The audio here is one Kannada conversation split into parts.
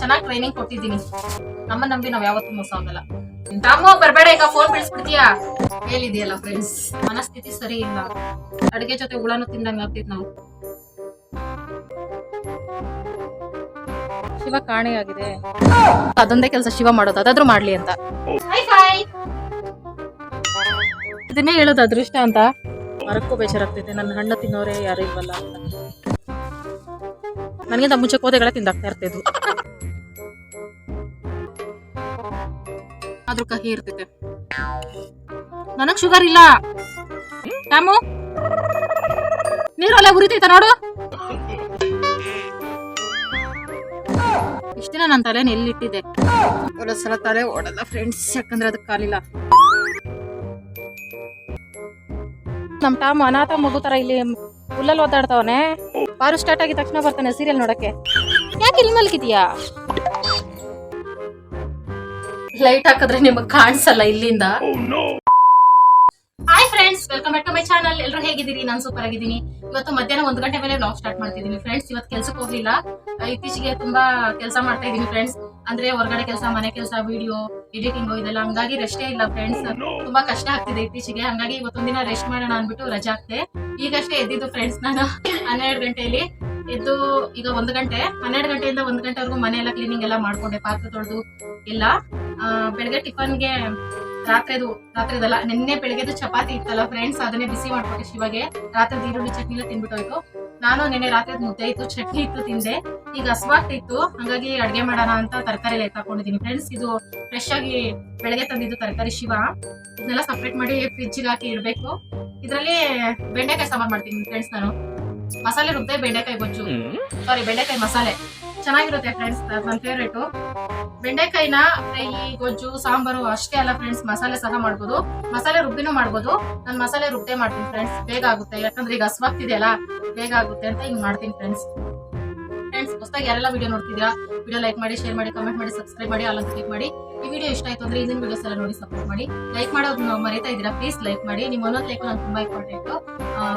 ಚೆನ್ನಾಗಿ ಟ್ರೈನಿಂಗ್ ಕೊಟ್ಟಿದ್ದೀನಿ. ನಮ್ಮ ನಂಬಿ ನಾವ್ ಯಾವತ್ತೂ ಮೋಸ ಆಗಲ್ಲ. ತಾಮೋ ಬರ್ಬೇಡ ಈಗ ಫೋನ್ ಬಿಡಿಸ್ಬಿಡ್ತೀಯಾ ಹೇಳಿದೆಯಲ್ಲ ಫ್ರೆಂಡ್ಸ್ ಮನಸ್ಥಿತಿ ಸರಿ ಇಲ್ಲ. ಅಡಿಗೆ ಜೊತೆ ಹುಳನು ತಿಂದಂಗ ಆಗ್ತಿದ್ ನಾವು. ಶಿವ ಆಗಿದೆ. ಅದೊಂದೇ ಕೆಲಸ ಶಿವ ಮಾಡೋದು ಅದಾದ್ರೂ ಮಾಡ್ಲಿ ಅಂತ. ಇದನ್ನೇ ಹೇಳೋದು ಅದೃಷ್ಟ ಅಂತ. ಮರಕ್ಕೂ ಬೇಜಾರಾಗ್ತೈತೆ ನನ್ನ ಹಣ್ಣು ತಿನ್ನೋರೇ ಯಾರು ಇಲ್ವಲ್ಲ ಅಂತ. ನನಗಿಂತ ಮುಂಚೆ ಕೋದೆಗಳ ತಿಂದಾಗ್ತಾ ಇರ್ತಿದ್ವು ಆದ್ರೂ ಕಹಿ ಇರ್ತೈತೆ. ನನಗ್ ಶುಗರ್ ಇಲ್ಲ. ಟ್ಯಾಮು ನೀರಲ್ಲೇ ಉರಿತೈತ ನೋಡು. ಇಷ್ಟ ದಿನ ನನ್ನ ತಲೆನ ಎಲ್ಲಿಟ್ಟಿದ್ದೆ? ಸಲ ತಲೆ ಓಡಲ್ಲ ಫ್ರೆಂಡ್ಸ್ ಯಾಕಂದ್ರೆ ಅದಕ್ಕೆ ಕಾಲಿಲ್ಲ. ನಮ್ ಟಾಮ್ ಅನಾಥ ಮಗು ತರ ಇಲ್ಲಿ ಹುಲ್ಲಲ್ಲಿ ಓದಾಡ್ತಾವನೆ ಬಾರು ಸ್ಟಾರ್ಟ್ ಆಗಿದ ತಕ್ಷಣ ಬರ್ತಾನೆ ಸೀರಿಯಲ್ ನೋಡಕ್ಕೆ. ಯಾಕೆ ಇಲ್ಲಿ ಮಲ್ಗಿದೀಯಾ ಲೈಟ್ ಹಾಕಿದ್ರೆ ನಿಮಗ್ ಕಾಣಿಸಲ್ಲ ಇಲ್ಲಿಂದ. Hi friends welcome back to my channel ಎಲ್ಲರೂ ಹೇಗಿದ್ದೀರಿ? ನಾನು ಸೂಪರ್ ಆಗಿದ್ದೀನಿ. ಇವತ್ತು ಮಧ್ಯಾಹ್ನ ಒಂದು ಗಂಟೆ ಮೇಲೆ ಬ್ಲಾಗ್ ಸ್ಟಾರ್ಟ್ ಮಾಡ್ತಿದ್ದೀನಿ ಫ್ರೆಂಡ್ಸ್ ಇವತ್ತು ಕೆಲ್ಸಕ್ಕೆ ಹೋಗ್ಲಿಲ್ಲ. ಇತ್ತೀಚೆಗೆ ತುಂಬಾ ಕೆಲಸ ಮಾಡ್ತಾ ಇದ್ದೀನಿ ಫ್ರೆಂಡ್ಸ್ ಅಂದ್ರೆ ಹೊರಗಡೆ ಕೆಲಸ ಮನೆ ಕೆಲಸ ವಿಡಿಯೋ ಎಡಿಟಿಂಗ್ ಇದೆಲ್ಲ. ಹಂಗಾಗಿ ರೆಸ್ಟೇ ಇಲ್ಲ ಫ್ರೆಂಡ್ಸ್ ತುಂಬಾ ಕಷ್ಟ ಆಗ್ತಿದೆ ಇತ್ತೀಚೆಗೆ. ಹಂಗಾಗಿ ಇವತ್ತೊಂದಿನ ರೆಸ್ಟ್ ಮಾಡೋಣ ಅನ್ಬಿಟ್ಟು ರಜಾ ಆಗ್ತೆ ಈಗಷ್ಟೇ ಎದ್ದಿದ್ದು ಫ್ರೆಂಡ್ಸ್ ನಾನು. ಹನ್ನೆರಡು ಗಂಟೆಯಲ್ಲಿ. ಎದ್ದು ಈಗ ಒಂದು ಗಂಟೆ, ಹನ್ನೆರಡು ಗಂಟೆಯಿಂದ ಒಂದು ಗಂಟೆವರೆಗೂ ಮನೆ ಎಲ್ಲ ಕ್ಲೀನಿಂಗ್ ಎಲ್ಲ ಮಾಡ್ಕೊಂಡೆ, ಪಾತ್ರೆ ತೊಳೆದು ಎಲ್ಲ. ಬೆಳಗ್ಗೆ ಟಿಫನ್ಗೆ ರಾತ್ರಿದು, ರಾತ್ರಿದಲ್ಲ, ನಿನ್ನೆ ಬೆಳಗ್ಗೆದು ಚಪಾತಿ ಇತ್ತಲ್ಲ ಫ್ರೆಂಡ್ಸ್ ಅದನ್ನೇ ಬಿಸಿ ಮಾಡ್ಕೊಟ್ಟೆ ಶಿವಗೆ. ರಾತ್ರಿ ಈರುಳ್ಳಿ ಚಟ್ನಿ ಎಲ್ಲ ತಿನ್ಬಿಟ್ಟೋಯ್ತು. ನಾನು ನಿನ್ನೆ ರಾತ್ರಿ ಮುದ್ದೆ ಇತ್ತು, ಚಟ್ನಿ ಇತ್ತು ತಿಂದೆ. ಈಗ ಹಸ್ವಾಗ್ತಿತ್ತು ಹಂಗಾಗಿ ಅಡ್ಗೆ ಮಾಡೋಣ ಅಂತ ತರಕಾರಿ ಎಲ್ಲ ಎತ್ತಾಕೊಂಡಿದ್ದೀನಿ ಫ್ರೆಂಡ್ಸ್ ಇದು ಫ್ರೆಶ್ ಆಗಿ ಬೆಳಗ್ಗೆ ತಂದಿದ್ದು ತರಕಾರಿ ಶಿವ. ಇದನ್ನೆಲ್ಲ ಸಪ್ರೇಟ್ ಮಾಡಿ ಫ್ರಿಜ್ಗೆ ಹಾಕಿ ಇಡಬೇಕು. ಇದರಲ್ಲಿ ಬೆಂಡೆಕಾಯಿ ಸಾಂಬಾರ್ ಮಾಡ್ತೀನಿ ಫ್ರೆಂಡ್ಸ್ ನಾನು. ಮಸಾಲೆ ರುಬ್ದೆ ಬೆಂಡೆಕಾಯಿ ಗೊಜ್ಜು. ಸಾರಿ ಬೆಂಡೆಕಾಯಿ ಮಸಾಲೆ. ಚೆನ್ನಾಗಿರುತ್ತೆ ಫ್ರೆಂಡ್ಸ್ ನನ್ನ ಫೇವ್ರೇಟು ಬೆಂಡೆಕಾಯಿನ ಫ್ರೈ ಗೊಜ್ಜು ಸಾಂಬಾರು ಅಷ್ಟೇ ಅಲ್ಲ ಫ್ರೆಂಡ್ಸ್ ಮಸಾಲೆ ಸಹ ಮಾಡ್ಬೋದು. ಮಸಾಲೆ ರುಬ್ಬಿನೂ ಮಾಡ್ಬೋದು. ನಾನು ಮಸಾಲೆ ರುಬ್ಬೇ ಮಾಡ್ತೀನಿ ಫ್ರೆಂಡ್ಸ್ ಬೇಗ ಆಗುತ್ತೆ. ಯಾಕಂದ್ರೆ ಈಗ ಹಸ್ವಾಗ್ತಿದೆಯಲ್ಲ ಬೇಗ ಆಗುತ್ತೆ ಅಂತ ಹಿಂಗ್ ಮಾಡ್ತೀನಿ ಫ್ರೆಂಡ್ಸ್ ಫ್ರೆಂಡ್ಸ್ ಹೊಸದಾಗಿ ಯಾರೆಲ್ಲ ವಿಡಿಯೋ ನೋಡ್ತಿದ್ದೀರಾ ವಿಡಿಯೋ ಲೈಕ್ ಮಾಡಿ ಶೇರ್ ಮಾಡಿ ಕಮೆಂಟ್ ಮಾಡಿ ಸಬ್ಸ್ಕ್ರೈಬ್ ಮಾಡಿ ಅಲ್ಲೊಂದು ಕ್ಲಿಕ್ ಮಾಡಿ. ಈ ವಿಡಿಯೋ ಇಷ್ಟ ಆಯ್ತು ಅಂದ್ರೆ ಇನ್ನೊಂದು ವಿಡಿಯೋಸ್ ಎಲ್ಲ ನೋಡಿ ಸಪೋರ್ಟ್ ಮಾಡಿ. ಲೈಕ್ ಮಾಡೋದು ನಾವು ಮರಿತಾ ಇದ್ದೀರಾ ಪ್ಲೀಸ್ ಲೈಕ್ ಮಾಡಿ. ನಿಮ್ಮ ಒಂದೊಂದು ಲೈಕ್ ನಾನು ತುಂಬಾ ಇಂಪಾರ್ಟೆಂಟ್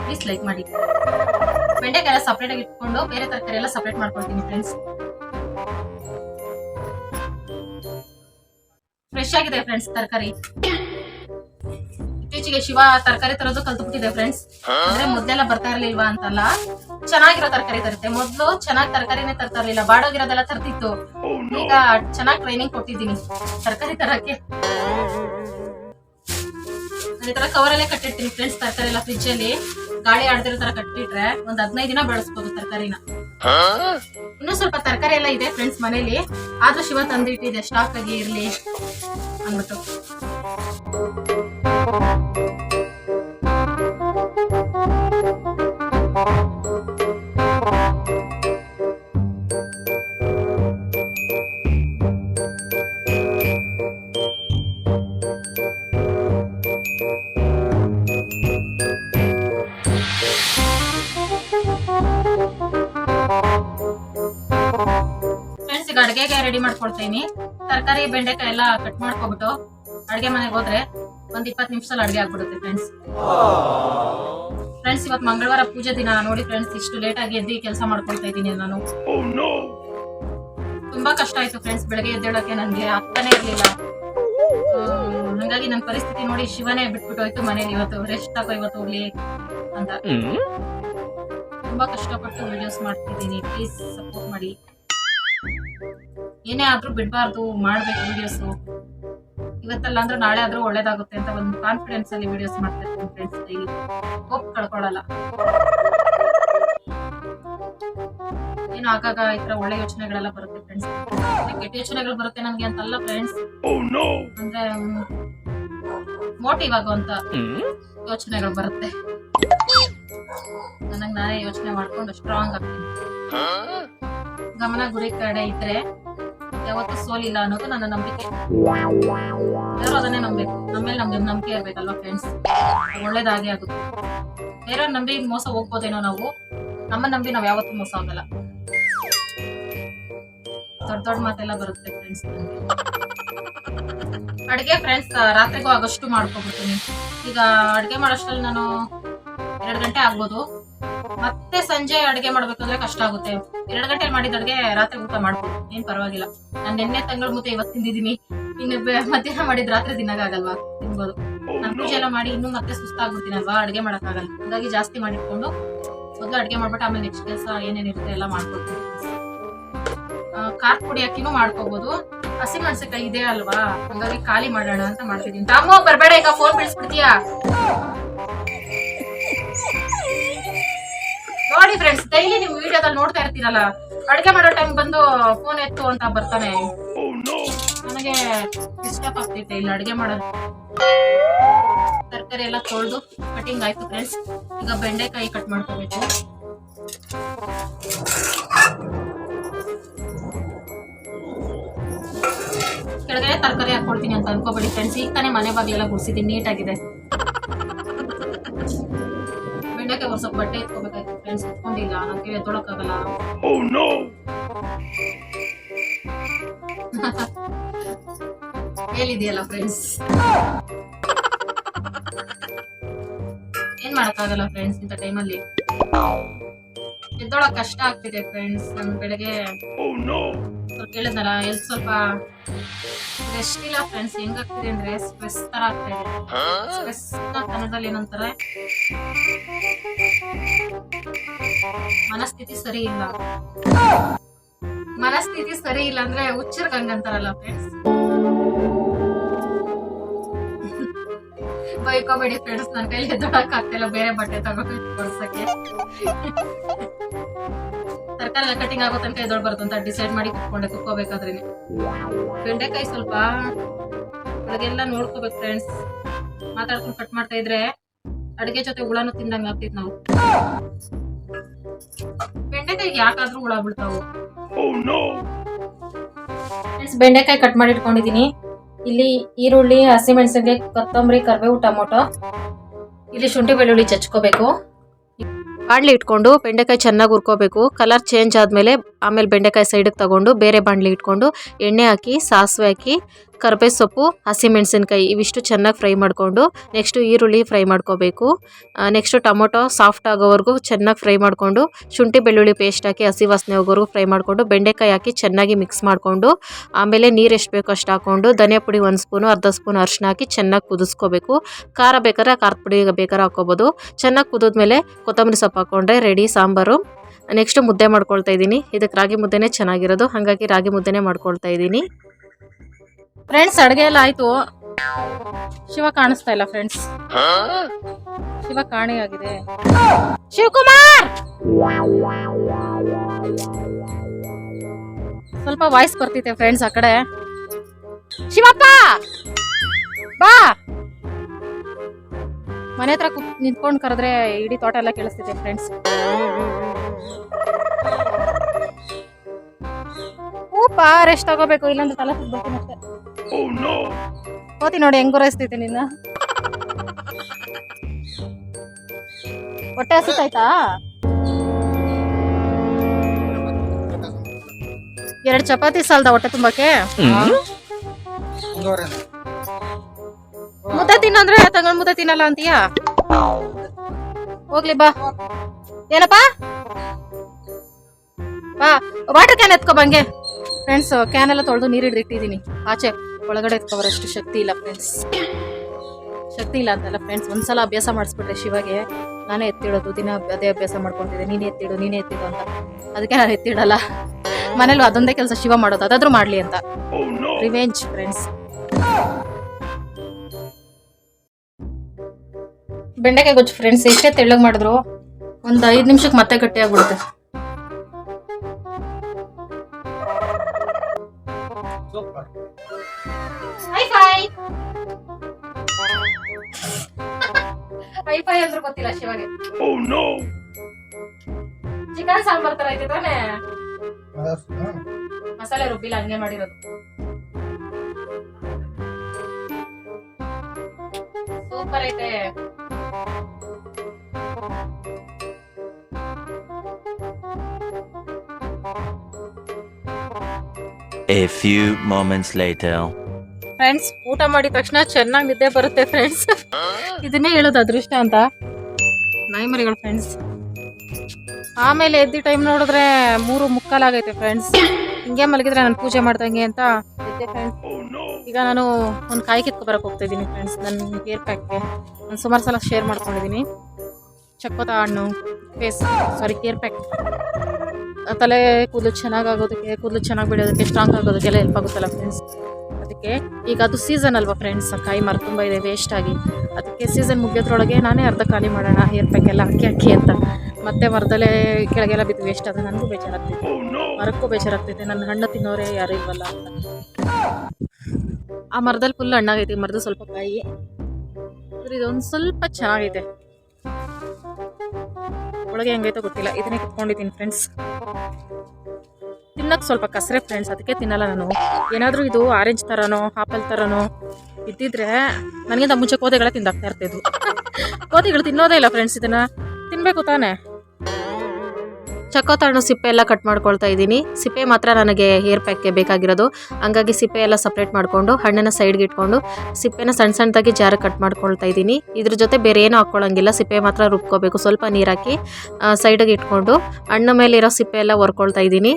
ಪ್ಲೀಸ್ ಲೈಕ್ ಮಾಡಿ. ಬೆಂಡೆಕಾಯಿ ಎಲ್ಲ ಸಪ್ರೇಟ್ ಆಗಿ ಇಟ್ಕೊಂಡು ಬೇರೆ ತರಕಾರಿ ಎಲ್ಲ ಸಪ್ರೇಟ್ ಮಾಡ್ಕೊಳ್ತೀನಿ ಫ್ರೆಂಡ್ಸ್ ಫ್ರೆಶ್ ಆಗಿದೆ ಫ್ರೆಂಡ್ಸ್ ತರಕಾರಿ. ಇತ್ತೀಚೆಗೆ ಶಿವ ತರಕಾರಿ ತರೋದು ಕಲ್ತ್ಬಿಟ್ಟಿದೆ ಫ್ರೆಂಡ್ಸ್ ಅಂದ್ರೆ ಮೊದ್ಲೆಲ್ಲ ಬರ್ತಾ ಇರ್ಲಿಲ್ವಾ ಅಂತಲ್ಲ. ಚೆನ್ನಾಗಿರೋ ತರಕಾರಿ ತರುತ್ತೆ. ಮೊದ್ಲು ಚೆನ್ನಾಗ್ ತರಕಾರಿನೇ ತರ್ತಾ ಇರ್ಲಿಲ್ಲ. ಬಾಡೋಗಿರೋದೆಲ್ಲ ತರ್ತಿತ್ತು. ಈಗ ಚೆನ್ನಾಗಿ ಟ್ರೈನಿಂಗ್ ಕೊಟ್ಟಿದ್ದೀನಿ. ತರಕಾರಿ ತರಕ್ಕೆ. ಅದೇ ತರ ಕವರ್ ಅಲ್ಲೇ ಕಟ್ಟಿರ್ತೀನಿ ಫ್ರೆಂಡ್ಸ್ ತರಕಾರಿ ಎಲ್ಲ ಫ್ರಿಜ್ ಅಲ್ಲಿ. ಗಾಳಿ ಆಡ್ದಿರೋ ತರ ಕಟ್ಟಿಟ್ರೆ ಒಂದ್ ಹದಿನೈದು ದಿನ ಬೆಳೆಸ್ಬೋದು ತರಕಾರಿನ. ಇನ್ನೂ ಸ್ವಲ್ಪ ತರಕಾರಿ ಎಲ್ಲ ಇದೆ ಫ್ರೆಂಡ್ಸ್ ಮನೇಲಿ. ಆದ್ರೂ ಶಿವ ತಂದಿಟ್ಟಿದೆ ಸ್ಟಾಕ್ ಆಗಿ ಇರ್ಲಿ ಅಂದ್ಬಿಟ್ಟು. ಅಡ್ಗೆಗೆ ರೆಡಿ ಮಾಡ್ಕೊಳ್ತೀನಿ ತರಕಾರಿ, ಬೆಂಡೆಕಾಯಿ ಎಲ್ಲ ಕಟ್ ಮಾಡ್ಕೊಬಿಟ್ಟು ಅಡುಗೆ ಮನೆಗೆ ಹೋದ್ರೆ ಒಂದ್ ಇಪ್ಪತ್ತು ನಿಮಿಷದಲ್ಲಿ ಅಡುಗೆ ಆಗ್ಬಿಡುತ್ತೆ ಫ್ರೆಂಡ್ಸ್ ಫ್ರೆಂಡ್ಸ್ ಇವತ್ತು ಮಂಗಳವಾರ ಪೂಜೆ ದಿನ. ನೋಡಿ ಫ್ರೆಂಡ್ಸ್ ಇಷ್ಟು ಲೇಟ್ ಆಗಿ ಎದ್ದು ಕೆಲಸ ಮಾಡ್ಕೊಳ್ತಾ ಇದ್ದೀನಿ ನಾನು. ತುಂಬಾ ಕಷ್ಟ ಆಯ್ತು ಫ್ರೆಂಡ್ಸ್ ಬೆಳಗ್ಗೆ ಎದ್ದೇಳಕ್ಕೆ ನನ್ಗೆ ಆಗ್ತಾನೆ ಇರ್ಲಿಲ್ಲ. ಹಂಗಾಗಿ ನನ್ನ ಪರಿಸ್ಥಿತಿ ನೋಡಿ ಶಿವನೇ ಬಿಟ್ಬಿಟ್ಟು ಹೋಯ್ತು ಮನೇಲಿ ಇವತ್ತು. ರೆಸ್ಟ್ ತಗೋ ಇವತ್ತು ಹೋಗ್ಲಿ ಅಂತ. ತುಂಬಾ ಕಷ್ಟಪಟ್ಟು ವಿಡಿಯೋಸ್ ಮಾಡ್ತಿದ್ದೀನಿ. ಪ್ಲೀಸ್ ಸಪೋರ್ಟ್ ಮಾಡಿ. ಏನೇ ಆದ್ರೂ ಬಿಡಬಾರ್ದು ಮಾಡ್ಬೇಕು ವಿಡಿಯೋಸ್ ಇವತ್ತಲ್ಲ ಅಂದ್ರೆ ನಾಳೆ ಆದ್ರೂ ಒಳ್ಳೇದಾಗುತ್ತೆ ಅಂತ ಒಂದು ಕಾನ್ಫಿಡೆನ್ಸ್ ಅಲ್ಲಿ ವಿಡಿಯೋಸ್ ಮಾಡ್ತಾ ಇರ್ತೀನಿ ಫ್ರೆಂಡ್ಸ್ ಡೈಲಿ ಹೋಪ್ ಕಳ್ಕೊಳಲ್ಲ. ಏನು ಆಗಾಗ ಈ ತರ ಒಳ್ಳೆ ಯೋಚನೆಗಳೆಲ್ಲ ಬರುತ್ತೆ ಫ್ರೆಂಡ್ಸ್ ಕೆಟ್ಟ ಯೋಚನೆಗಳು ಬರುತ್ತೆ ನನ್ಗೆ ಅಂತಲ್ಲ ಫ್ರೆಂಡ್ಸ್ ಅಂದ್ರೆ ಮೋಟಿವ್ ಆಗುವಂತ ಯೋಚನೆಗಳು ಬರುತ್ತೆ. ನನಗ್ ನಾನೇ ಯೋಚನೆ ಮಾಡ್ಕೊಂಡು ಸ್ಟ್ರಾಂಗ್ ಆಗ್ತೀನಿ. ಗಮನ ಗುರಿ ಕಡೆ ಇದ್ರೆ ಯಾವತ್ತೂ ಸೋಲಿಲ್ಲ ಅನ್ನೋದು ನನ್ನ ನಂಬಿಕೆ. ಯಾರು ಅದನ್ನೇ ನಂಬೇಕು ನಮ್ಮೇಲೆ ನಮ್ಗೆ ನಂಬಿಕೆ ಇರ್ಬೇಕಲ್ವಾ ಫ್ರೆಂಡ್ಸ್ ಒಳ್ಳೇದಾಗೆ ಆಗುತ್ತೆ ಬೇರೆಯವ್ರ ನಂಬಿ ಮೋಸ ಹೋಗ್ಬೋದೇನೋ ನಾವು, ನಮ್ಮ ನಂಬಿ ನಾವು ಯಾವತ್ತೂ ಮೋಸ ಆಗಲ್ಲ. ದೊಡ್ಡ ದೊಡ್ಡ ಮಾತೆಲ್ಲ ಬರುತ್ತೆ ಫ್ರೆಂಡ್ಸ್ ಅಡುಗೆ ಫ್ರೆಂಡ್ಸ್ ರಾತ್ರಿಗೂ ಆಗೋಷ್ಟು ಮಾಡ್ಕೊಬಿಡ್ತೀನಿ. ಈಗ ಅಡುಗೆ ಮಾಡೋಷ್ಟ್ರಲ್ಲಿ ನಾನು ಎರಡು ಗಂಟೆ ಆಗ್ಬೋದು. ಮತ್ತೆ ಸಂಜೆ ಅಡುಗೆ ಮಾಡ್ಬೇಕಂದ್ರೆ ಕಷ್ಟ ಆಗುತ್ತೆ. ಎರಡು ಗಂಟೆ ಮಾಡಿದ ಅಡುಗೆ ರಾತ್ರಿ ಊಟ ಮಾಡ್ಬೋದು. ಏನ್ ಪರವಾಗಿಲ್ಲ. ನಾನು ನಿನ್ನೆ ತಂಗಳ ಮುದ್ದೆ ಇವತ್ತು ತಿಂದಿದ್ದೀನಿ. ಇನ್ನು ಮಧ್ಯಾಹ್ನ ಮಾಡಿದ್ ರಾತ್ರಿ ತಿನ್ನಕ್ಕಾಗಲ್ವಾ ತಿನ್ಬೋದು. ನಾನು ಪೂಜೆ ಎಲ್ಲ ಮಾಡಿ ಇನ್ನು ಮತ್ತೆ ಸುಸ್ತಾಗ್ಬಿಡ್ತೀನಲ್ವಾ? ಅಡುಗೆ ಮಾಡಕ್ಕಾಗಲ್ಲ ಹಾಗಾಗಿ ಜಾಸ್ತಿ ಮಾಡಿಟ್ಕೊಂಡು ಮೊದಲು ಅಡುಗೆ ಮಾಡ್ಬಿಟ್ಟು ಆಮೇಲೆ ನೆಕ್ಸ್ಟ್ ಕೆಲಸ ಏನೇನಿರುತ್ತೆ ಎಲ್ಲ ಮಾಡ್ಕೊಳ್ತೀನಿ ಖಾರ ಪುಡಿ ಹಾಕಿನೂ ಮಾಡ್ಕೋಬಹುದು ಹಸಿಮೆಣಸಿನಕಾಯಿ ಇದೆ ಅಲ್ವಾ? ಹಂಗಾಗಿ ಖಾಲಿ ಮಾಡೋಣ ಅಂತ ಮಾಡ್ತಿದ್ದೀನಿ. ತಮ್ಮ ಬರ್ಬೇಡ, ಈಗ ಫೋನ್ ಬಿಡಿಸ್ಬಿಡ್ತೀಯಾ? ನೋಡಿ ಫ್ರೆಂಡ್ಸ್ ಡೈಲಿ ನೀವು ವಿಡಿಯೋದಲ್ಲಿ ನೋಡ್ತಾ ಇರ್ತೀರಲ್ಲ, ಅಡುಗೆ ಮಾಡೋ ಟೈಮ್ ಬಂದು ಫೋನ್ ಎತ್ತು ಅಂತ ಬರ್ತಾನೆ. ನನಗೆ ಡಿಸ್ಟರ್ಬ್ ಆಗ್ತೈತೆ ಇಲ್ಲಿ ಅಡುಗೆ ಮಾಡೋದು. ತರಕಾರಿ ಎಲ್ಲ ತೊಳೆದು ಕಟಿಂಗ್ ಆಯ್ತು ಫ್ರೆಂಡ್ಸ್ ಈಗ ಬೆಂಡೆಕಾಯಿ ಕಟ್ ಮಾಡ್ಕೋಬೇಕು. ಕೆಳಗಡೆ ತರಕಾರಿ ಹಾಕೊಳ್ತೀನಿ ಅಂತ ಅನ್ಕೋಬೇಡಿ ಫ್ರೆಂಡ್ಸ್ ಈಗ ತಾನೇ ಮನೆ ಬಾಗಿಲೆಲ್ಲ ಗುಡಿಸಿದ್ದೀನಿ ನೀಟಾಗಿದೆ ಬೆಂಡೆಕಾಯಿ ಹೊಸ ಬಟ್ಟೆ ಎತ್ಕೋಬೇಕಾಯ್ತು ಫ್ರೆಂಡ್ಸ್ ಎತ್ಕೊಂಡಿಲ್ಲ ನನಗೆ ಎತ್ತೊಳಕ್ಕಾಗಲ್ಲ ಹೇಳಿದೆಯಲ್ಲ ಫ್ರೆಂಡ್ಸ್ ಏನ್ ಮಾಡಕ್ಕಾಗಲ್ಲ ಫ್ರೆಂಡ್ಸ್ ಇಂಥ ಟೈಮಲ್ಲಿ ಎದ್ದೊಳಕ್ ಕಷ್ಟ ಆಗ್ತಿದೆ ಫ್ರೆಂಡ್ಸ್ ನಮ್ ಬೆಳಗ್ಗೆ. ಸ್ವಲ್ಪ ಹೇಳಿದ್ನಲ್ಲ ಎಲ್ಲಿ ಸ್ವಲ್ಪ ರೆಸ್ಟ್ ಇಲ್ಲ ಫ್ರೆಂಡ್ಸ್ ಹೆಂಗಾಗ್ತಿದೆ ಅಂದ್ರೆ ಸ್ಟ್ರೆಸ್ ತರ ಆಗ್ತಾ ಇದೆ. ಸ್ಟ್ರೆಸ್ ಕನ್ನಡದಲ್ಲಿ ಏನಂತಾರೆ? ಮನಸ್ಥಿತಿ ಸರಿ ಇಲ್ಲ. ಮನಸ್ಥಿತಿ ಸರಿ ಇಲ್ಲ ಅಂದ್ರೆ ಹುಚ್ಚರ್ ಅಂತಾರಲ್ಲ ಫ್ರೆಂಡ್ಸ್ ಬೈಕೋಬೇಡಿ ಫ್ರೆಂಡ್ಸ್ ನನ್ನ ಕೈಲಿ ಎದ್ದೊಳಕ್ ಆಗ್ತಿಲ್ಲ ಬೇರೆ ಬಟ್ಟೆ ತಗೊಂಡು ಕೊಡ್ಸಕ್ಕೆ ತರಕಾರಿ ಎಲ್ಲ ಕಟಿಂಗ್ ಆಗೋ ತನಕ ಎದ್ದೊಳ್ ಅಂತ ಡಿಸೈಡ್ ಮಾಡಿ ಕುತ್ಕೊಂಡೆ ಕುತ್ಕೋಬೇಕಾದ್ರೆ ಬೆಂಡೆಕಾಯಿ ಸ್ವಲ್ಪ ಅದೆಲ್ಲ ನೋಡ್ಕೋಬೇಕು ಫ್ರೆಂಡ್ಸ್ ಮಾತಾಡ್ಕೊಂಡು ಕಟ್ ಮಾಡ್ತಾ ಇದ್ರೆ ಅಡಿಗೆ ಜೊತೆ ಹುಳನು ತಿಂದಂಗೆ ಆಗ್ತಿತ್ತು ನಾವು. ಬೆಂಡೆಕಾಯಿಗೆ ಯಾಕಾದ್ರೂ ಹುಳ ಬಿಡ್ತಾವು ಫ್ರೆಂಡ್ಸ್ ಬೆಂಡೆಕಾಯಿ ಕಟ್ ಮಾಡಿ ಇಟ್ಕೊಂಡಿದೀನಿ. ಇಲ್ಲಿ ಈರುಳ್ಳಿ ಹಸಿಮೆಣಸಿನಕಾಯಿ ಕೊತ್ತಂಬರಿ ಕರಿಬೇವು ಟೊಮೊಟೊ. ಇಲ್ಲಿ ಶುಂಠಿ ಬೆಳ್ಳುಳ್ಳಿ ಚಚ್ಕೋಬೇಕು. ಬಾಣಲಿ ಇಟ್ಕೊಂಡು ಬೆಂಡೆಕಾಯಿ ಚೆನ್ನಾಗಿ ಹುರ್ಕೋಬೇಕು. ಕಲರ್ ಚೇಂಜ್ ಆದಮೇಲೆ ಆಮೇಲೆ ಬೆಂಡೆಕಾಯಿ ಸೈಡಿಗೆ ತಗೊಂಡು ಬೇರೆ ಬಾಣಲಿ ಇಟ್ಕೊಂಡು ಎಣ್ಣೆ ಹಾಕಿ, ಸಾಸಿವೆ ಹಾಕಿ ಕರ್ಬೇ ಸೊಪ್ಪು ಹಸಿಮೆಣಸಿನ್ಕಾಯಿ ಇವಿಷ್ಟು ಚೆನ್ನಾಗಿ ಫ್ರೈ ಮಾಡಿಕೊಂಡು ನೆಕ್ಸ್ಟು ಈರುಳ್ಳಿ ಫ್ರೈ ಮಾಡ್ಕೋಬೇಕು. ನೆಕ್ಸ್ಟು ಟೊಮೊಟೊ ಸಾಫ್ಟ್ ಆಗೋವರೆಗೂ ಚೆನ್ನಾಗಿ ಫ್ರೈ ಮಾಡಿಕೊಂಡು ಶುಂಠಿ ಬೆಳ್ಳುಳ್ಳಿ ಪೇಸ್ಟ್ ಹಾಕಿ ಹಸಿ ವಾಸನೆ ಹೋಗೋವರೆಗೂ ಫ್ರೈ ಮಾಡಿಕೊಂಡು ಬೆಂಡೆಕಾಯಿ ಹಾಕಿ ಚೆನ್ನಾಗಿ ಮಿಕ್ಸ್ ಮಾಡಿಕೊಂಡು ಆಮೇಲೆ ನೀರು ಎಷ್ಟು ಬೇಕೋ ಅಷ್ಟು ಹಾಕ್ಕೊಂಡು ಧನಿಯಾ ಪುಡಿ ಒಂದು ಸ್ಪೂನು, ಅರ್ಧ ಸ್ಪೂನ್ ಅರಿಶಿನ ಹಾಕಿ ಚೆನ್ನಾಗಿ ಕುದಿಸ್ಕೋಬೇಕು. ಖಾರ ಬೇಕಾದ್ರೆ ಖಾರದ ಪುಡಿ ಬೇಕಾದ್ರೆ ಹಾಕೋಬೋದು ಚೆನ್ನಾಗಿ ಕುದಿದ್ಮೇಲೆ ಕೊತ್ತಂಬರಿ ಸೊಪ್ಪು ಹಾಕ್ಕೊಂಡ್ರೆ ರೆಡಿ, ಸಾಂಬಾರು. ನೆಕ್ಸ್ಟ್ ಮುದ್ದೆ ಮಾಡ್ಕೊಳ್ತಾ ಇದ್ದೀನಿ. ಇದಕ್ಕೆ ರಾಗಿ ಮುದ್ದೆನೇ ಚೆನ್ನಾಗಿರೋದು. ಹಾಗಾಗಿ ರಾಗಿ ಮುದ್ದೆನೇ ಮಾಡ್ಕೊಳ್ತಾ ಇದ್ದೀನಿ. ಫ್ರೆಂಡ್ಸ್ ಅಡುಗೆ ಎಲ್ಲ ಆಯ್ತು. ಶಿವ ಕಾಣಿಸ್ತಾ ಇಲ್ಲ ಫ್ರೆಂಡ್ಸ್ ಶಿವ ಕಾಣೆಯಾಗಿದೆ. ಶಿವಕುಮಾರ್! ಸ್ವಲ್ಪ ವಾಯ್ಸ್ ಬರ್ತಿದೆ ಫ್ರೆಂಡ್ಸ್ ಆ ಕಡೆ. ಶಿವಪ್ಪ! ಬಾ! ಮನೆ ಹತ್ರ ಕುತ್ ನಿಂತ್ಕೊಂಡು ಕರೆದ್ರೆ ಇಡೀ ತೋಟ ಎಲ್ಲ ಕೇಳಿಸ್ತಿದೆ ಫ್ರೆಂಡ್ಸ್ ಊಪ ರೆಸ್ಟ್ ತಗೋಬೇಕು, ಇಲ್ಲಾಂದ್ರೆ ತಲೆ ಸುತ್ಬಿಡ್ತೀನಿ ಅಷ್ಟೇ. ಕೋತಿ ನೋಡಿ ಹೆಂಗ್ ಗುರೈಸ್ತೈತೆ ನಿನ್ನ? ಹೊಟ್ಟೆ ಹಸಿತಾಯ್ತಾ ಎರಡು ಚಪಾತಿ ಸಾಲ್ದ ಹೊಟ್ಟೆ ತುಂಬಕ್ಕೆ? ಮುದ್ದೆ ತಿನ್ನಂದ್ರೆ ತಗೊಂಡ್ ಮುದ್ದೆ ತಿನ್ನಲ್ಲ ಅಂತೀಯಾ? ಹೋಗ್ಲಿ ಬಾ. ಏನಪ್ಪ? ಬಾ. ವಾಟರ್ ಕ್ಯಾನ್ ಎತ್ಕೊ ಬಂಗೆ. ಫ್ರೆಂಡ್ಸ್ ಕ್ಯಾನ್ ಎಲ್ಲ ತೊಳೆದು ನೀರು ಇಟ್ಟಿದ್ದೀನಿ. ಆಚೆ. ಒಳಗಡೆ ಎತ್ಕೊಬರಷ್ಟು ಶಕ್ತಿ ಇಲ್ಲ ಫ್ರೆಂಡ್ಸ್ ಶಕ್ತಿ ಇಲ್ಲ ಅಂತಲ್ಲ ಫ್ರೆಂಡ್ಸ್ ಒಂದ್ಸಲ ಅಭ್ಯಾಸ ಮಾಡಿಸ್ಬಿಟ್ರೆ ಶಿವಗೆ, ನಾನೇ ಎತ್ತಿಡೋದು, ದಿನ ಅದೇ ಅಭ್ಯಾಸ ಮಾಡ್ಕೊತಿದ್ದೆ, ನೀನೇ ಎತ್ತಿಡು ನೀನೇ ಎತ್ತಿಡು ಅಂತ. ಅದಕ್ಕೆ ನಾನು ಎತ್ತಿಡಲ್ಲ. ಮನೇಲಿ ಅದೊಂದೇ ಕೆಲಸ ಶಿವ ಮಾಡೋದು, ಅದಾದ್ರೂ ಮಾಡ್ಲಿ ಅಂತ. ರಿವೆಂಜ್ ಫ್ರೆಂಡ್ಸ್ ಬೆಂಡೆಕಾಯಿ ಗೊಜ್ಜು ಫ್ರೆಂಡ್ಸ್ ಎಷ್ಟೇ ತೆಳ್ಳಗೆ ಮಾಡಿದ್ರು ಒಂದು ಐದು ನಿಮಿಷಕ್ಕೆ ಮತ್ತೆ ಗಟ್ಟಿ ಆಗ್ಬಿಡುತ್ತೆ. ಹೈ ಫೈ ಹೈ ಫೈ ಅಂದ್ರೆ ಗೊತ್ತಿಲ್ಲ ಶಿವಗೆ. ಚಿಕನ್ ಸಾಂಬಾರ್ ತರ ಐತೆ ತಾನೆ? ಮಸಾಲೆ ರುಬ್ಬಿಲ್ಲ ಹಂಗೆ ಮಾಡಿರೋದು. ಸೂಪರ್ ಐತೆ. A few moments later. Friends ಊಟ ಮಾಡಿದ ತಕ್ಷಣ ಚೆನ್ನಾಗಿ ನಿದ್ದೆ ಬರುತ್ತೆ ಫ್ರೆಂಡ್ಸ್ ಇದನ್ನೇ ಹೇಳೋದು ಅದೃಷ್ಟ ಅಂತ. ಮರಿಗಳು ಫ್ರೆಂಡ್ಸ್ ಆಮೇಲೆ ಎದ್ದಿ ಟೈಮ್ ನೋಡಿದ್ರೆ ಮೂರು ಮುಕ್ಕಾಲಾಗೈತೆ ಫ್ರೆಂಡ್ಸ್ ಹಿಂಗೆ ಮಲಗಿದ್ರೆ ನಾನು ಪೂಜೆ ಮಾಡ್ದಂಗೆ ಅಂತ ಎದ್ದೆ ಫ್ರೆಂಡ್ಸ್ ಈಗ ನಾನು ಒಂದು ಕಾಯಿ ಕಿತ್ಕೊ ಬರಕ್ಕೆ ಹೋಗ್ತಾ ಇದ್ದೀನಿ ಫ್ರೆಂಡ್ಸ್ ನನ್ನ ಹೇರ್ ಪ್ಯಾಕ್ಗೆ ನಾನು ಸುಮಾರು ಸಲ ಶೇರ್ ಮಾಡ್ಕೊಂಡಿದ್ದೀನಿ. ಚಕ್ಕೋತ ಹಣ್ಣು ಫೇಸ್ ಸಾರಿ ಹೇರ್ ಪ್ಯಾಕ್ ತಲೆ ಕೂದಲು ಚೆನ್ನಾಗಾಗೋದಕ್ಕೆ ಕೂದಲು ಚೆನ್ನಾಗಿ ಬೆಳೆಯೋದಕ್ಕೆ ಸ್ಟ್ರಾಂಗ್ ಆಗೋದಕ್ಕೆಲ್ಲ ಹೆಲ್ಪ್ ಆಗುತ್ತಲ್ಲ ಫ್ರೆಂಡ್ಸ್ ಅದಕ್ಕೆ ಈಗ ಅದು ಸೀಸನ್ ಅಲ್ವಾ ಫ್ರೆಂಡ್ಸ್ ಕಾಯಿ ಮರ ತುಂಬ ಇದೆ ವೇಸ್ಟ್ ಆಗಿ. ಅದಕ್ಕೆ ಸೀಸನ್ ಮುಗಿಯೋದ್ರೊಳಗೆ ನಾನೇ ಅರ್ಧ ಖಾಲಿ ಮಾಡೋಣ ಹೇರ್ ಪ್ಯಾಕ್ ಎಲ್ಲ ಹಾಕಿ ಹಾಕಿ ಅಂತ. ಮತ್ತೆ ಮರದಲ್ಲೇ ಕೆಳಗೆಲ್ಲ ಬಿದ್ದು ವೇಸ್ಟ್ ಆದರೆ ನನಗೂ ಬೇಜಾರಾಗ್ತಿದೆ. ಮರಕ್ಕೂ ಬೇಜಾರಾಗ್ತಿದೆ ನನ್ನ ಹಣ್ಣು ತಿನ್ನೋರೇ ಯಾರು ಇಲ್ವಲ್ಲ ಅಂತ. ಆ ಮರದಲ್ಲಿ ಫುಲ್ ಹಣ್ಣಾಗೈತಿ ಮರದ ಸ್ವಲ್ಪ ಕಾಯಿ. ಇದೊಂದು ಸ್ವಲ್ಪ ಚೆನ್ನಾಗೈತೆ ಒಳಗೆ ಹೆಂಗೈತೋ ಗೊತ್ತಿಲ್ಲ. ಇದನ್ನೇ ಕುತ್ಕೊಂಡಿದ್ದೀನಿ ಫ್ರೆಂಡ್ಸ್ ತಿನ್ನಕ್ಕೆ ಸ್ವಲ್ಪ ಕಸರೆ ಫ್ರೆಂಡ್ಸ್ ಅದಕ್ಕೆ ತಿನ್ನಲ್ಲ ನಾನು. ಏನಾದರೂ ಇದು ಆರೆಂಜ್ ಥರನೋ ಆಪಲ್ ಥರನೋ ಇದ್ದಿದ್ರೆ ನನಗಿಂತ ಮುಂಚೆ ಕೋದೆಗಳ ತಿಂದಾಗ್ತಾ ಇರ್ತಿದ್ವು. ಕೋತಿಗಳು ತಿನ್ನೋದೇ ಇಲ್ಲ ಫ್ರೆಂಡ್ಸ್ ಇದನ್ನು ತಿನ್ನಬೇಕು ತಾನೇ? ಚಕ್ಕೋತ ಹಣ್ಣು ಸಿಪ್ಪೆ ಎಲ್ಲ ಕಟ್ ಮಾಡ್ಕೊಳ್ತಾ ಇದ್ದೀನಿ. ಸಿಪ್ಪೆ ಮಾತ್ರ ನನಗೆ ಹೇರ್ ಪ್ಯಾಕ್ಗೆ ಬೇಕಾಗಿರೋದು. ಹಂಗಾಗಿ ಸಿಪ್ಪೆ ಎಲ್ಲ ಸಪ್ರೇಟ್ ಮಾಡಿಕೊಂಡು, ಹಣ್ಣನ್ನು ಸೈಡ್ಗೆ ಇಟ್ಕೊಂಡು, ಸಿಪ್ಪೆನ ಸಣ್ಣ ಸಣ್ಣದಾಗಿ ಜಾರ ಕಟ್ ಮಾಡ್ಕೊಳ್ತಾ ಇದ್ದೀನಿ. ಇದ್ರ ಜೊತೆ ಬೇರೆ ಏನೂ ಹಾಕ್ಕೊಳ್ಳೋಂಗಿಲ್ಲ ಸಿಪ್ಪೆ ಮಾತ್ರ ರುಬ್ಕೋಬೇಕು. ಸ್ವಲ್ಪ ನೀರು ಹಾಕಿ ಸೈಡಿಗೆ ಇಟ್ಕೊಂಡು, ಹಣ್ಣು ಮೇಲೆ ಇರೋ ಸಿಪ್ಪೆ ಎಲ್ಲ ಹೊರ್ಕೊಳ್ತಾ ಇದ್ದೀನಿ.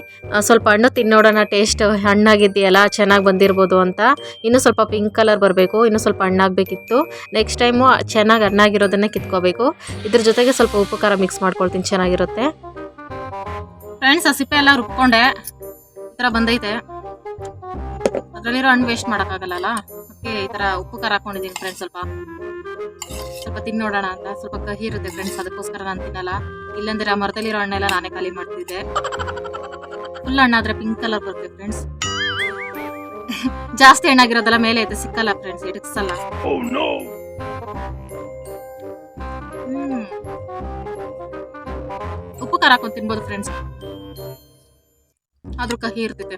ಸ್ವಲ್ಪ ಹಣ್ಣು ತಿನ್ನೋಡೋಣ ಟೇಸ್ಟ್ ಹಣ್ಣಾಗಿದೆಯಲ್ಲ ಚೆನ್ನಾಗಿ ಬಂದಿರ್ಬೋದು ಅಂತ. ಇನ್ನೂ ಸ್ವಲ್ಪ ಪಿಂಕ್ ಕಲರ್ ಬರಬೇಕು. ಇನ್ನೂ ಸ್ವಲ್ಪ ಹಣ್ಣಾಗಬೇಕಿತ್ತು. ನೆಕ್ಸ್ಟ್ ಟೈಮು ಚೆನ್ನಾಗಿ ಹಣ್ಣಾಗಿರೋದನ್ನೇ ಕಿತ್ಕೋಬೇಕು. ಇದ್ರ ಜೊತೆಗೆ ಸ್ವಲ್ಪ ಉಪ್ಪು ಖಾರ ಮಿಕ್ಸ್ ಮಾಡ್ಕೊಳ್ತೀನಿ. ಚೆನ್ನಾಗಿರುತ್ತೆ. ಫ್ರೆಂಡ್ಸ್ ಹಸಿಪೆ ಎಲ್ಲ ರುಬ್ಕೊಂಡೆ. ಈ ತರ ಬಂದೈತೆ. ಅದರಲ್ಲಿರೋ ಹಣ್ಣು ವೇಸ್ಟ್ ಮಾಡೋಕ್ಕಾಗಲ್ಲ ಅದಕ್ಕೆ ಈ ತರ ಉಪ್ಪು ಖಾರ ಹಾಕೊಂಡಿದ್ದೀನಿ ಫ್ರೆಂಡ್ಸ್ ಸ್ವಲ್ಪ. ಸ್ವಲ್ಪ ತಿನ್ನೋಡೋಣ ಅಂತ. ಸ್ವಲ್ಪ ಕಹಿ ಇರುತ್ತೆ ಫ್ರೆಂಡ್ಸ್ ಅದಕ್ಕೋಸ್ಕರ ನಾನು ತಿನ್ನಲ್ಲ. ಇಲ್ಲಂದ್ರೆ ಆ ಮರದಲ್ಲಿರೋ ಹಣ್ಣೆಲ್ಲ ನಾನೇ ಖಾಲಿ ಮಾಡ್ತಿದ್ದೆ. ಫುಲ್ ಹಣ್ಣಾದ್ರೆ ಪಿಂಕ್ ಕಲರ್ ಬರುತ್ತೆ ಫ್ರೆಂಡ್ಸ್ ಜಾಸ್ತಿ ಹಣ್ಣಾಗಿರೋದಲ್ಲ ಮೇಲೆ ಐತೆ ಸಿಕ್ಕಲ್ಲ ಫ್ರೆಂಡ್ಸ್ ಇಡಕ್ಸಲ್ಲ ಹ್ಮ್. ಉಪ್ಪು ಖಾರ ಹಾಕೊಂಡು ತಿನ್ಬೋದು ಫ್ರೆಂಡ್ಸ್ ಆದ್ರೂ ಕಹಿ ಇರ್ತೈತೆ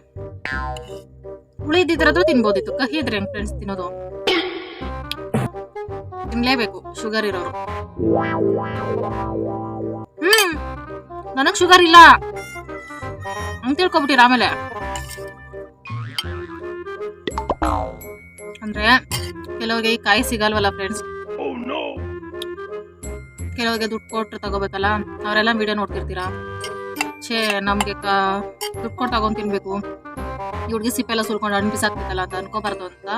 ಉಳಿದಿದ್ರಾದ್ರೂ ತಿನ್ಬೋದಿತ್ತು. ಕಹಿ ಇದ್ರೆ ಹೆಂಗ್ ಫ್ರೆಂಡ್ಸ್ ತಿನ್ನೋದು? ತಿನ್ಲೇಬೇಕು ಶುಗರ್ ಇರೋರು. ಹ್ಮ್ ನನಗ್ ಶುಗರ್ ಇಲ್ಲ. ಹಂಗ್ ತಿಳ್ಕೊಬಿಟ್ಟಿರ ಆಮೇಲೆ. ಅಂದ್ರೆ ಕೆಲವ್ರಿಗೆ ಈ ಕಾಯಿ ಸಿಗಲ್ವಲ್ಲ ಫ್ರೆಂಡ್ಸ್ ಕೆಲವ್ರಿಗೆ ದುಡ್ಡು ಕೊಟ್ರೆ ತಗೋಬೇಕಲ್ಲ? ಅವರೆಲ್ಲ ವಿಡಿಯೋ ನೋಡ್ತಿರ್ತೀರಾ? ಛೇ ನಮಗೆ ದುಡ್ಡು ಕೊಟ್ಟು ತಗೊಂಡ್ ತಿನ್ಬೇಕು. ಈ ಹುಡುಗಿ ಸಿಪ್ಪೆ ಎಲ್ಲ ಸುಲ್ಕೊಂಡು ಹಣ್ಣು ಬಿಸಾಕ್ಬೇಕಲ್ಲ ಅಂತ ಅನ್ಕೋಬಾರ್ದು ಅಂತ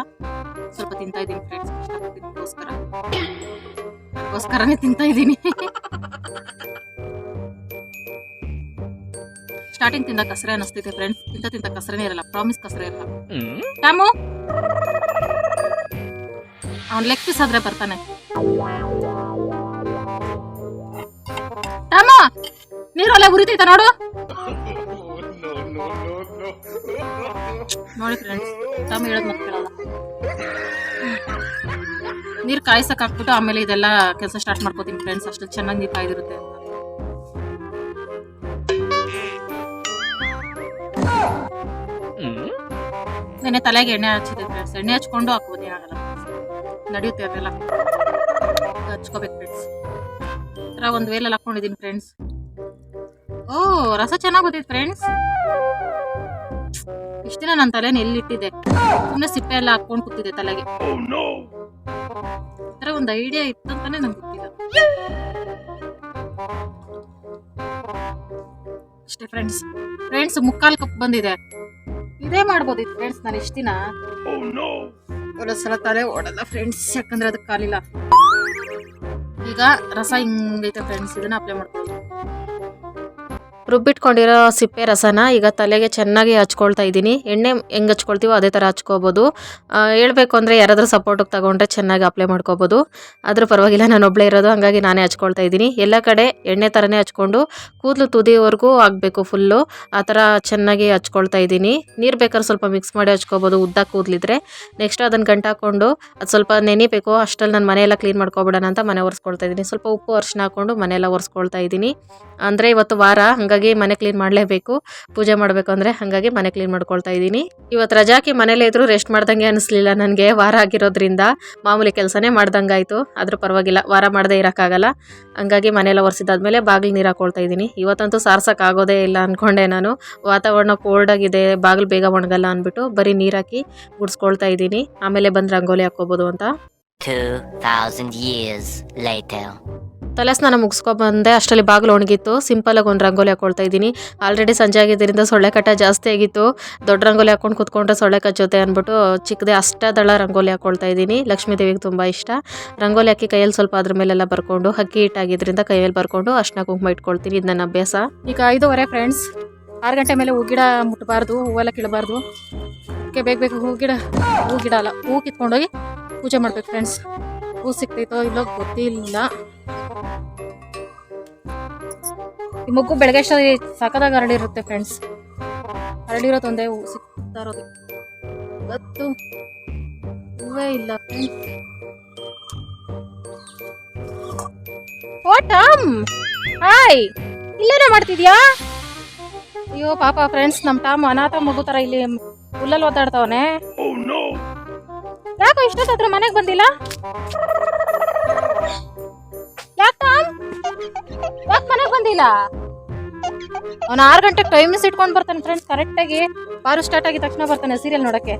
ಸ್ವಲ್ಪ ತಿಂತಾ ಇದ್ದೀನಿ ಫ್ರೆಂಡ್ಸ್ ಇಷ್ಟಪಟ್ಟಿದ್ದಕ್ಕೋಸ್ಕರ ಅದಕ್ಕೋಸ್ಕರನೇ ತಿಂತಾ ಇದ್ದೀನಿ. ಸ್ಟಾರ್ಟಿಂಗ್ ತಿಂದ ಕಸರೆ ಅನಿಸ್ತೈತೆ ಫ್ರೆಂಡ್ಸ್ ತಿಂತ ತಿಂತ ಕಸರೇನೇ ಇರಲ್ಲ. ಪ್ರಾಮಿಸ್ ಕಸರೆ ಇರಲ್ಲ. ಟ್ಯಾಮು ಅವ್ನು ಲೆಗ್ ಪೀಸ್ ಆದ್ರೆ ಬರ್ತಾನೆ. ರಾಮ! ನೀರಲ್ಲೇ ಉರಿತೈತ ನೋಡು? ನೋಡಿ ಫ್ರೆಂಡ್ಸ್ ತಮ್ಮ ಹೇಳೋದು ಮತ್ತೆ ಕೇಳಲ್ಲ. ನೀರ್ ಕಾಯ್ಸಕ್ ಹಾಕ್ಬಿಟ್ಟು ಆಮೇಲೆ ಇದೆಲ್ಲ ಕೆಲಸ ಸ್ಟಾರ್ಟ್ ಮಾಡ್ಕೋತೀನಿ ಫ್ರೆಂಡ್ಸ್ ಅಷ್ಟು ಚೆನ್ನಾಗಿ ನೀರು ಕಾಯ್ದಿರುತ್ತೆ ಅಂತ. ತಲೆಗೆ ಎಣ್ಣೆ ಹಚ್ಚಿದೆ ಫ್ರೆಂಡ್ಸ್ ಎಣ್ಣೆ ಹಚ್ಕೊಂಡು ಹಾಕ್ಬೋದು ಏನಾಗಲ್ಲ ನಡೆಯುತ್ತೆ ಅದೆಲ್ಲ. ಹಚ್ಕೋಬೇಕು ಫ್ರೆಂಡ್ಸ್ ಒಂದು ವೇಲಲ್ಲಿ ಹಾಕೊಂಡಿದ್ದೀನಿ ಫ್ರೆಂಡ್ಸ್ ಓ, ರಸ ಚೆನ್ನಾಗಿ ಗೊತ್ತೈತೆ ಫ್ರೆಂಡ್ಸ್ ಇಷ್ಟ ದಿನ ನನ್ನ ತಲೆನ ಎಲ್ಲಿಟ್ಟಿದ್ದೆ? ಸುಮ್ಮನೆ ಸಿಪ್ಪೆ ಎಲ್ಲ ಹಾಕೊಂಡು ಕೂತಿದ್ದೆ ತಲೆಗೆ. ಥರ ಒಂದು ಐಡಿಯಾ ಇತ್ತು ಅಂತಾನೆ ನಂಗೆ ಗೊತ್ತಿಲ್ಲ. ಅಷ್ಟೇ ಫ್ರೆಂಡ್ಸ್ ಫ್ರೆಂಡ್ಸ್ ಮುಕ್ಕಾಲ್ ಕಪ್ ಬಂದಿದೆ. ಇದೇ ಮಾಡ್ಬೋದಿತ್ತು ಫ್ರೆಂಡ್ಸ್ ನಾನು ಇಷ್ಟ ದಿನ. ತಲೆ ಓಡಲ್ಲ ಫ್ರೆಂಡ್ಸ್ ಯಾಕಂದ್ರೆ ಅದಕ್ಕೆ ಕಾಲಿಲ್ಲ. ಈಗ ರಸ ಹಿಂಗೈತೆ ಫ್ರೆಂಡ್ಸ್ ಇದನ್ನ ಅಪ್ಲೈ ಮಾಡ್ಕೊಳ್ಳಿ ರುಬ್ಬಿಟ್ಕೊಂಡಿರೋ ಸಿಪ್ಪೆ ರಸನ ಈಗ ತಲೆಗೆ ಚೆನ್ನಾಗಿ ಹಚ್ಕೊಳ್ತಾ ಇದ್ದೀನಿ. ಎಣ್ಣೆ ಹೆಂಗೆ ಹಚ್ಕೊಳ್ತೀವೋ ಅದೇ ಥರ ಹಚ್ಕೋಬೋದು. ಹೇಳಬೇಕು ಅಂದರೆ ಯಾರಾದರೂ ಸಪೋರ್ಟಿಗೆ ತಗೊಂಡ್ರೆ ಚೆನ್ನಾಗಿ ಅಪ್ಲೈ ಮಾಡ್ಕೋಬೋದು. ಆದರೂ ಪರವಾಗಿಲ್ಲ, ನಾನು ಒಬ್ಬಳೇ ಇರೋದು, ಹಾಗಾಗಿ ನಾನೇ ಹಚ್ಕೊಳ್ತಾ ಇದ್ದೀನಿ. ಎಲ್ಲ ಕಡೆ ಎಣ್ಣೆ ಥರನೇ ಹಚ್ಕೊಂಡು ಕೂದಲು ತುದಿವರೆಗೂ ಆಗಬೇಕು ಫುಲ್ಲು ಆ ಥರ ಚೆನ್ನಾಗಿ ಹಚ್ಕೊಳ್ತಾ ಇದ್ದೀನಿ. ನೀರು ಬೇಕಾದ್ರೆ ಸ್ವಲ್ಪ ಮಿಕ್ಸ್ ಮಾಡಿ ಹಚ್ಕೋಬೋದು, ಉದ್ದ ಕೂದಲಿದ್ರೆ. ನೆಕ್ಸ್ಟ್ ಅದನ್ನು ಗಂಟು ಹಾಕ್ಕೊಂಡು ಅದು ಸ್ವಲ್ಪ ನೆನಿಬೇಕು ಅಷ್ಟಲ್ಲಿ ನಾನು ಮನೆಯೆಲ್ಲ ಕ್ಲೀನ್ ಮಾಡ್ಕೊಬಿಡೋಣ ಅಂತ ಮನೆ ಒರೆಸ್ಕೊಳ್ತಾ ಇದ್ದೀನಿ. ಸ್ವಲ್ಪ ಉಪ್ಪು ಅರ್ಶಿನ ಹಾಕ್ಕೊಂಡು ಮನೆಯೆಲ್ಲ ಒರೆಸ್ಕೊಳ್ತಾ ಇದ್ದೀನಿ. ಅಂದರೆ ಇವತ್ತು ವಾರ, ಹಾಗಾಗಿ ಮನೆ ಕ್ಲೀನ್ ಮಾಡಲೇಬೇಕು. ಪೂಜೆ ಮಾಡಬೇಕು ಅಂದರೆ ಹಾಗಾಗಿ ಮನೆ ಕ್ಲೀನ್ ಮಾಡ್ಕೊಳ್ತಾ ಇದ್ದೀನಿ. ಇವತ್ತು ರಜಾಕಿ ಮನೇಲೇ ಇದ್ದರೂ ರೆಸ್ಟ್ ಮಾಡ್ದಂಗೆ ಅನಿಸ್ಲಿಲ್ಲ ನನಗೆ. ವಾರ ಆಗಿರೋದ್ರಿಂದ ಮಾಮೂಲಿ ಕೆಲಸನೇ ಮಾಡ್ದಂಗೆ ಆಯಿತು ಆದರೂ ಪರವಾಗಿಲ್ಲ ವಾರ ಮಾಡದೇ ಇರೋಕ್ಕಾಗಲ್ಲ. ಹಂಗಾಗಿ ಮನೆಯೆಲ್ಲ ಒರೆಸಿದಾದ್ಮೇಲೆ ಬಾಗಿಲು ನೀರು ಹಾಕೊಳ್ತಾ ಇದ್ದೀನಿ. ಇವತ್ತಂತೂ ಸಾರ್ಸೋಕ್ಕಾಗೋದೇ ಇಲ್ಲ ಅಂದ್ಕೊಂಡೆ ನಾನು. ವಾತಾವರಣ ಕೋಲ್ಡ್ ಆಗಿದೆ ಬಾಗಿಲು ಬೇಗ ಒಣಗಲ್ಲ ಅಂದ್ಬಿಟ್ಟು ಬರೀ ನೀರು ಹಾಕಿ ಗುಡಿಸ್ಕೊಳ್ತಾ ಇದ್ದೀನಿ. ಆಮೇಲೆ ಬಂದು ರಂಗೋಲಿ ಹಾಕೋಬೋದು ಅಂತ. 2,000 years later. ತಲೆ ಸ್ನಾನ ಮುಗಿಸ್ಕೊಬಂದೆ ಅಷ್ಟರಲ್ಲಿ ಬಾಗಿಲು ಒಣಗಿತ್ತು. ಸಿಂಪಲಾಗಿ ಒಂದು ರಂಗೋಲಿ ಹಾಕೊಳ್ತಾ ಇದ್ದೀನಿ. ಆಲ್ರೆಡಿ ಸಂಜೆ ಆಗಿದ್ದರಿಂದ ಸೊಳ್ಳೆ ಕಟ್ಟ ಜಾಸ್ತಿ ಆಗಿತ್ತು. ದೊಡ್ಡ ರಂಗೋಲಿ ಹಾಕೊಂಡು ಕುತ್ಕೊಂಡ್ರೆ ಸೊಳ್ಳೆ ಕಚ್ಚುತ್ತೆ ಅಂದ್ಬಿಟ್ಟು ಚಿಕ್ಕದೇ ಅಷ್ಟದಳ ರಂಗೋಲಿ ಹಾಕೊಳ್ತಾ ಇದ್ದೀನಿ. ಲಕ್ಷ್ಮೀ ದೇವಿಗೆ ತುಂಬ ಇಷ್ಟ. ರಂಗೋಲಿ ಹಾಕಿ ಕೈಯಲ್ಲಿ ಸ್ವಲ್ಪ ಅದ್ರ ಮೇಲೆಲ್ಲ ಬರ್ಕೊಂಡು ಹಕ್ಕಿ ಹಿಟ್ಟಾಗಿದ್ದರಿಂದ ಕೈಯಲ್ಲಿ ಬರ್ಕೊಂಡು ಅಷ್ಟನ ಕುಂಕುಮ ಇಟ್ಕೊಳ್ತೀನಿ. ಇದು ನನ್ನ ಅಭ್ಯಾಸ. ಈಗ ಐದೂವರೆ ಫ್ರೆಂಡ್ಸ್ ಆರು ಗಂಟೆ ಮೇಲೆ ಹೂ ಗಿಡ ಮುಟ್ಟಬಾರ್ದು ಹೂವೆಲ್ಲ ಕೀಳಬಾರ್ದು. ಓಕೆ, ಬೇಗ ಬೇಗ ಹೂ ಗಿಡ ಹೂ ಗಿಡ ಅಲ್ಲ, ಹೂ ಕಿತ್ಕೊಂಡೋಗಿ ಪೂಜೆ ಮಾಡ್ಬೇಕು ಫ್ರೆಂಡ್ಸ್ ಹೂ ಸಿಗ್ತೈತೋ ಇಲ್ಲೋ ಗೊತ್ತಿಲ್ಲ. ಈ ಮಗು ಬೆಳಗ್ಗೆ ಹರಡಿ ಹರಡಿರುತ್ತೆ ಫ್ರೆಂಡ್ಸ್ ಹರಡಿರೋ ತೊಂದರೆ ಸಿಗ್ತಾ ಇರೋದು. ಇವತ್ತು ಹೂವೇ ಇಲ್ಲ ಫ್ರೆಂಡ್ಸ್ ಟಾಮ್! ಹಾಯ್! ಇಲ್ಲೇನೋ ಮಾಡ್ತಿದ್ಯಾ? ಅಯ್ಯೋ ಪಾಪ ಫ್ರೆಂಡ್ಸ್ ನಮ್ಮ ಟಾಮ್ ಅನಾಥ ಮಗು ತರ ಇಲ್ಲಿ ಹುಲ್ಲಲ್ಲಿ ಓದಾಡ್ತಾವನೆ ಯಾಕೋ ಇಷ್ಟೊತ್ತಾದ್ರೂ ಮನೆಗೆ ಬಂದಿಲ್ಲ? ಯಾಕೆ ಮನೆಗೆ ಬಂದಿಲ್ಲ? ಅವ್ನು ಆರು ಗಂಟೆಗೆ ಟೈಮ್ ಇಟ್ಕೊಂಡು ಬರ್ತಾನೆ ಫ್ರೆಂಡ್ಸ್ ಕರೆಕ್ಟಾಗಿ ಬಾರು ಸ್ಟಾರ್ಟ್ ಆಗಿದ ತಕ್ಷಣ ಬರ್ತಾನೆ ಸೀರಿಯಲ್ ನೋಡಕ್ಕೆ.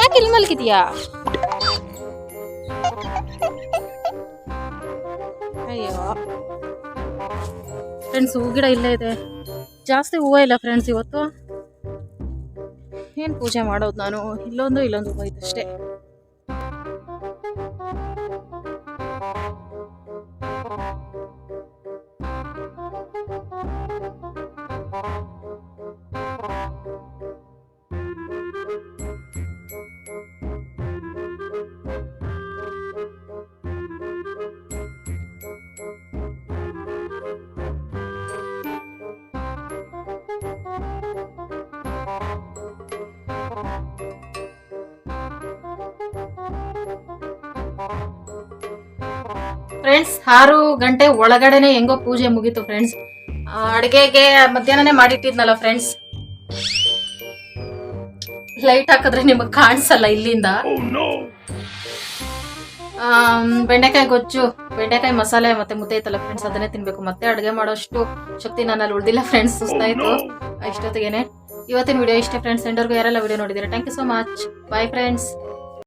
ಯಾಕೆ ಇಲ್ಲಿ ಮಲಗಿದ್ಯಾ? ಅಯ್ಯೋ. ಫ್ರೆಂಡ್ಸ್ ಹೂ ಗಿಡ ಇಲ್ಲೇ ಇದೆ. ಜಾಸ್ತಿ ಹೂವ ಇಲ್ಲ ಫ್ರೆಂಡ್ಸ್ ಇವತ್ತು. ಏನು ಪೂಜೆ ಮಾಡೋದು ನಾನು? ಇಲ್ಲೊಂದು ಇಲ್ಲೊಂದು ಹೂವು ಅಷ್ಟೇ. ಫ್ರೆಂಡ್ಸ್ ಆರು ಗಂಟೆ ಒಳಗಡೆನೆ ಹೆಂಗೋ ಪೂಜೆ ಮುಗೀತು ಫ್ರೆಂಡ್ಸ್ ಅಡುಗೆಗೆ ಮಧ್ಯಾಹ್ನನೇ ಮಾಡಿಟ್ಟಿದ್ನಲ್ಲ ಫ್ರೆಂಡ್ಸ್ ಲೈಟ್ ಹಾಕಿದ್ರೆ ನಿಮಗೆ ಕಾಣಿಸಲ್ಲ ಇಲ್ಲಿಂದ ಬೆಂಡೆಕಾಯಿ ಗೊಜ್ಜು ಬೆಂಡೆಕಾಯಿ ಮಸಾಲೆ ಮತ್ತೆ ಮುದ್ದೆ ಐತಲ್ಲ ಫ್ರೆಂಡ್ಸ್ ಅದನ್ನೇ ತಿನ್ಬೇಕು ಮತ್ತೆ ಅಡುಗೆ ಮಾಡೋಷ್ಟು ಶಕ್ತಿ ನನ್ನಲ್ಲಿ ಉಳ್ದಿಲ್ಲ ಫ್ರೆಂಡ್ಸ್ ಸುಸ್ತಾಯ್ತು ಇಷ್ಟೊತ್ತಿಗೆನೆ ಇವತ್ತಿನ ವಿಡಿಯೋ ಇಷ್ಟೇ ಫ್ರೆಂಡ್ಸ್ ಎಂಡರ್ಗೂ ಯಾರೆಲ್ಲ ವಿಡಿಯೋ ನೋಡಿದ್ದೀರಾ thank you so much bye friends